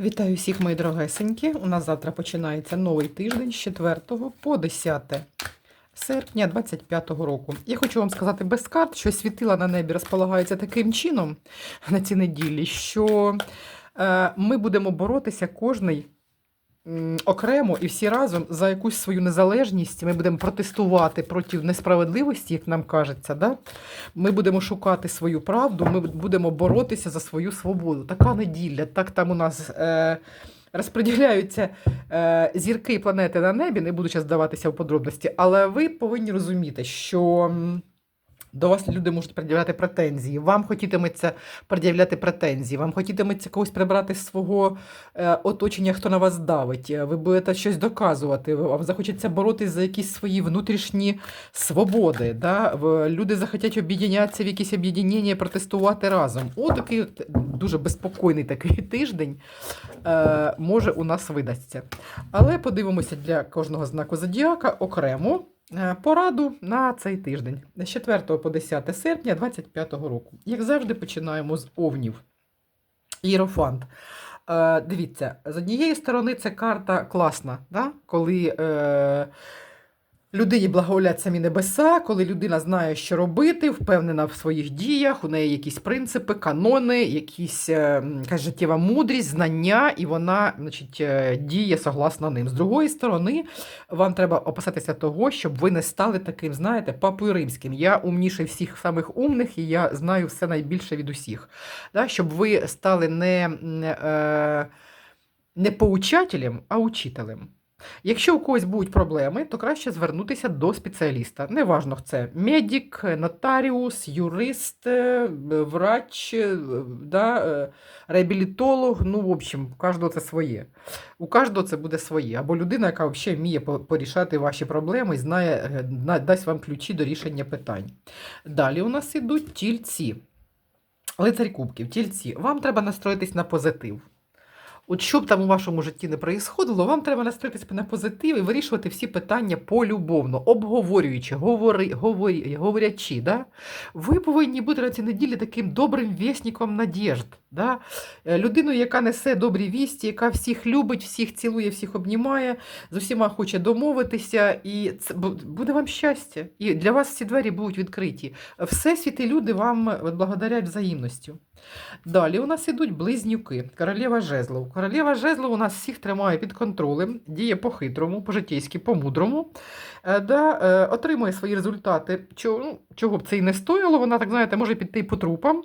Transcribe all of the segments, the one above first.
Вітаю всіх, мої дорогесенькі. У нас завтра починається новий тиждень з 4 по 10 серпня 25 року. Я хочу вам сказати без карт, що світила на небі розполагаються таким чином на ці неділі, що е, ми будемо боротися кожний окремо і всі разом за якусь свою незалежність. Ми будемо протестувати проти несправедливості, як нам кажеться. Да? Ми будемо шукати свою правду, ми будемо боротися за свою свободу. Така неділя, так там у нас. Е, Розподіляються е, зірки і планети на небі, не буду зараз здаватися в подробності, але ви повинні розуміти, що до вас люди можуть пред'являти претензії. Вам хотітиметься пред'являти претензії, вам хотітиметься когось прибрати з свого е, оточення, хто на вас давить. Е, Ви будете щось доказувати, вам захочеться боротися за якісь свої внутрішні свободи. Да? Люди захотять об'єднятися в якісь об'єднання, протестувати разом. О, такий дуже безпокійний такий тиждень е, може у нас видасться. Але подивимося для кожного знаку зодіака окремо пораду на цей тиждень з 4 по 10 серпня 2025 року. Як завжди, починаємо з овнів. Іерофант. Е, дивіться, з однієї сторони, це карта класна, да? коли е, людині благоволять самі небеса, коли людина знає, що робити, впевнена в своїх діях, у неї якісь принципи, канони, якісь е, життєва мудрість, знання, і вона значить, е, діє согласно ним. З другої сторони, вам треба опасатися того, щоб ви не стали таким, знаєте, папою римським. Я умніший всіх самих умних, і я знаю все найбільше від усіх. Да? Щоб ви стали не, е, не поучателем, а учителем. Якщо у когось будуть проблеми, то краще звернутися до спеціаліста. Неважно, це медик, нотаріус, юрист, е, врач, е, да, е, реабілітолог. Ну, в общем, у кожного це своє. У кожного це буде своє. Або людина, яка взагалі вміє порішати ваші проблеми і знає, дасть вам ключі до рішення питань. Далі у нас ідуть тільці. Лицарь кубків, тільці. Вам треба настроїтись на позитив. От що б там у вашому житті не проїсходило, вам треба настроїтися на позитив і вирішувати всі питання полюбовно, обговорюючи, говори, говорі, говорячи. Да? Ви повинні бути на цій неділі таким добрим вісником надіжд. Да? Е, Людиною, яка несе добрі вісті, яка всіх любить, всіх цілує, всіх обнімає, з усіма хоче домовитися, і це буде вам щастя. І для вас всі двері будуть відкриті. Всесвіт і люди вам благодарять взаємністю. Далі у нас ідуть близнюки, королева жезлов. Королева жезлов у нас всіх тримає під контролем, діє по-хитрому, по-житейськи, по-мудрому, е, да, е, отримує свої результати. Чого, ну, чого б це і не стоїло, вона, так знаєте, може піти по трупам.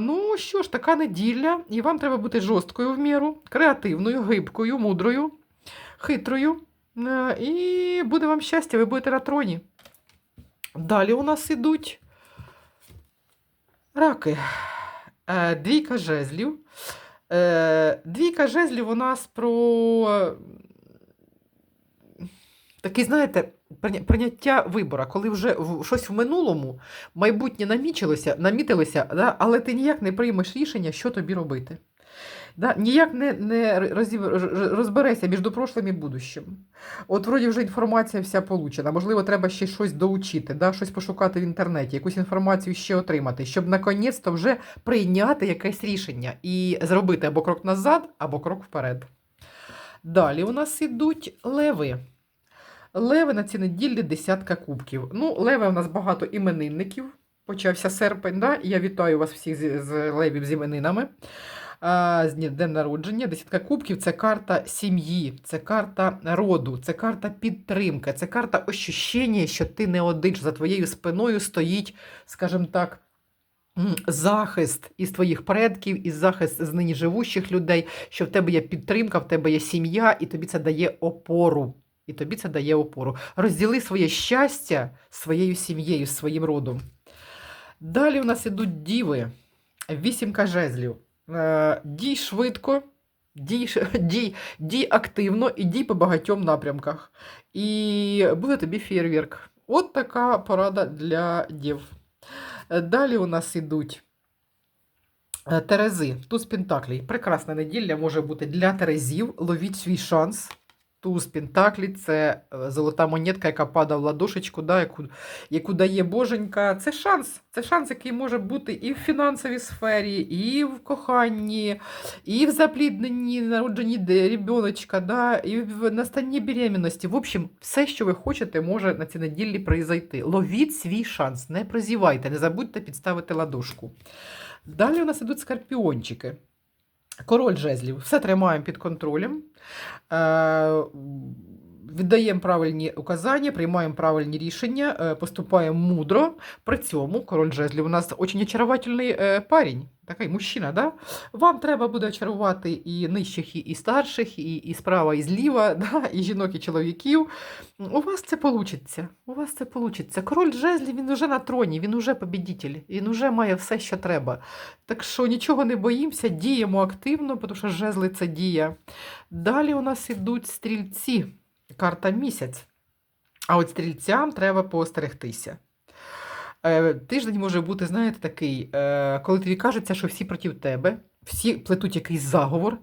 Ну що ж, така неділя, і вам треба бути жорсткою в міру, креативною, гибкою, мудрою, хитрою. Е, і буде вам щастя, ви будете на троні. Далі у нас ідуть раки. Е, Двійка жезлів. Е, Двійка жезлів у нас про такий, знаєте, прийняття вибора, коли вже щось в минулому, майбутнє намічилося, намітилося, да, але ти ніяк не приймеш рішення, що тобі робити. Да, ніяк не, не розів, роз- розбереся між прошлим і будущим. От вроді вже інформація вся получена. Можливо, треба ще щось доучити, да, щось пошукати в інтернеті, якусь інформацію ще отримати, щоб наконець-то вже прийняти якесь рішення і зробити або крок назад, або крок вперед. Далі у нас ідуть леви. Леви на цій неділі десятка кубків. Ну, леви у нас багато іменинників. Почався серпень, да? я вітаю вас всіх з, з левів з іменинами. А, з днем народження. Десятка кубків це карта сім'ї, це карта роду, це карта підтримки, це карта ощущення, що ти не один, що за твоєю спиною стоїть, скажімо так. Захист із твоїх предків, із захист з нині живущих людей, що в тебе є підтримка, в тебе є сім'я, і тобі це дає опору. І тобі це дає опору. Розділи своє щастя своєю сім'єю, своїм родом. Далі у нас ідуть діви. Вісімка жезлів. Е, Дій швидко, дій, дій, дій активно і дій по багатьом напрямках. І буде тобі фєєрверк. От така порада для дів. Е, Далі у нас ідуть е, Терези, туз Пентаклей. Прекрасна неділя може бути для Терезів. Ловіть свій шанс. Туз Пентаклі це е, золота монетка, яка падає в ладошечку, да, яку, яку дає боженька. Це шанс. Це шанс, який може бути і в фінансовій сфері, і в коханні, і в заплідненні, народженні ребеночка, да, і в настанні беременності. В общем, все, що ви хочете, може на цій неділі произойти. Ловіть свій шанс, не прозівайте, не забудьте підставити ладошку. Далі у нас ідуть скорпіончики. Король жезлів. Все тримаємо під контролем. Віддаємо правильні указання, приймаємо правильні рішення, е, поступаємо мудро. При цьому король жезлів у нас дуже очаровательний е, парень, такий мужчина. Да? Вам треба буде очарувати і нижчих, і, старших, і, і справа, і зліва, да? і жінок, і чоловіків. У вас це вийде. У вас це вийде. Король жезлів він уже на троні, він уже побідітель, він уже має все, що треба. Так що нічого не боїмося, діємо активно, тому що жезли це дія. Далі у нас ідуть стрільці, карта місяць. А от стрільцям треба поостерегтися. Е, Тиждень може бути, знаєте, такий, е, коли тобі кажеться, що всі проти тебе, всі плетуть якийсь заговор,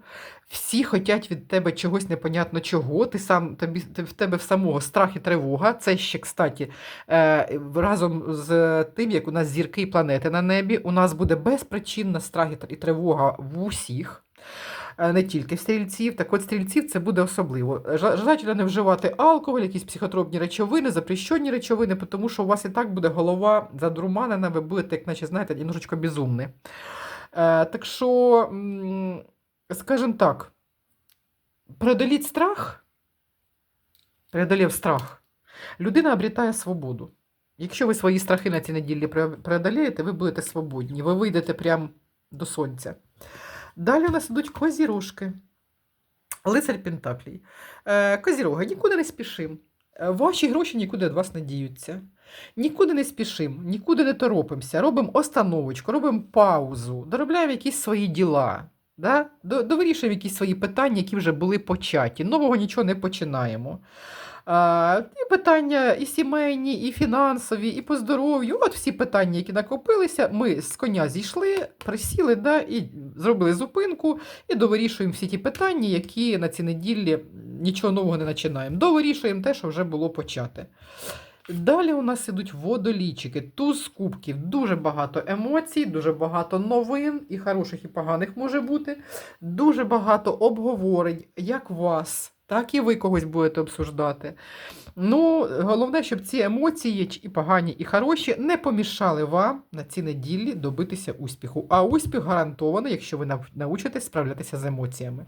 всі хочуть від тебе чогось непонятно чого. Ти сам тобі в тебе в самого страх і тривога. Це ще, кстати, е, разом з тим, як у нас зірки і планети на небі, у нас буде безпричинна страх і тривога в усіх. Е, Не тільки стрільців, так от стрільців це буде особливо. Желательно не вживати алкоголь, якісь психотропні речовини, запрещені речовини, тому що у вас і так буде голова задурманена, ви будете, як наче, знаєте, немножечко безумні. Е, так що, скажімо так, преодоліть страх, преодолів страх, людина обрітає свободу. Якщо ви свої страхи на цій неділі преодолієте, ви будете свободні, ви вийдете прямо до сонця. Далі у нас ідуть козірожки. Лицар Пентаклій. Е, козіроги, нікуди не спішим. Е, Ваші гроші нікуди від вас не діються. Нікуди не спішим, нікуди не торопимося. Робимо остановочку, робимо паузу, доробляємо якісь свої діла. Да? Довирішуємо якісь свої питання, які вже були початі. Нового нічого не починаємо. І питання і сімейні, і фінансові, і по здоров'ю. От всі питання, які накопилися, ми з коня зійшли, присіли да, і зробили зупинку, і довирішуємо всі ті питання, які на цій неділі нічого нового не починаємо. Довирішуємо те, що вже було почате. Далі у нас ідуть водолічики, туз кубків, дуже багато емоцій, дуже багато новин, і хороших, і поганих може бути. Дуже багато обговорень, як вас, так і ви когось будете обсуждати. Ну, головне, щоб ці емоції, і погані, і хороші, не помішали вам на цій неділі добитися успіху. А успіх гарантований, якщо ви научитесь справлятися з емоціями.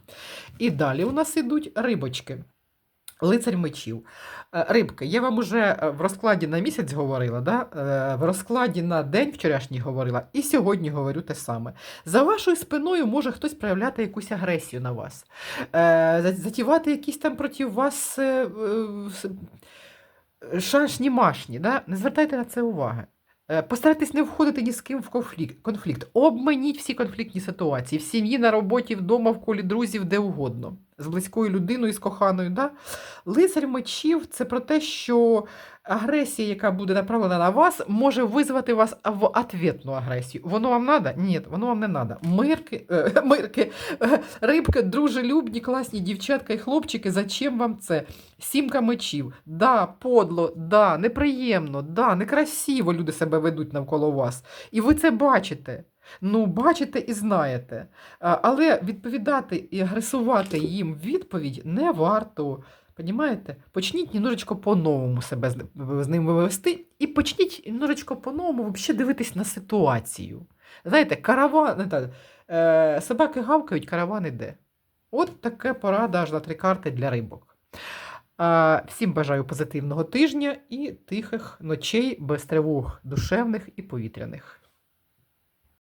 І далі у нас ідуть рибочки. Лицарь мечів. Е, Рибки, я вам уже е, в розкладі на місяць говорила, да? е, в розкладі на день вчорашній говорила, і сьогодні говорю те саме. За вашою спиною може хтось проявляти якусь агресію на вас, затівати якісь там проти вас е, е, с- шашні машні. Да? Не звертайте на це уваги. Постарайтесь не входити ні з ким в конфлікт. конфлікт. Обманіть всі конфліктні ситуації в сім'ї, на роботі, вдома, в колі друзів, де угодно. З близькою людиною, з коханою. Да? Лицар мечів це про те, що агресія, яка буде направлена на вас, може визвати вас в ответну агресію. Воно вам надо? Ні, воно вам не надо. Мирки, е, мирки, е, рибки, дружелюбні, класні дівчатка і хлопчики. Зачем вам це? Сімка мечів. Да, подло, да, неприємно, да, некрасиво люди себе ведуть навколо вас. І ви це бачите. Ну, бачите і знаєте. Але відповідати і агресувати їм відповідь не варто. Понімаєте? Почніть немножечко по-новому себе з, з ними вести, і почніть немножечко по-новому взагалі дивитись на ситуацію. Знаєте, караван, не так, е, собаки гавкають, караван іде. От така порада аж на три карти для рибок. А, всім бажаю позитивного тижня і тихих ночей без тривог душевних і повітряних.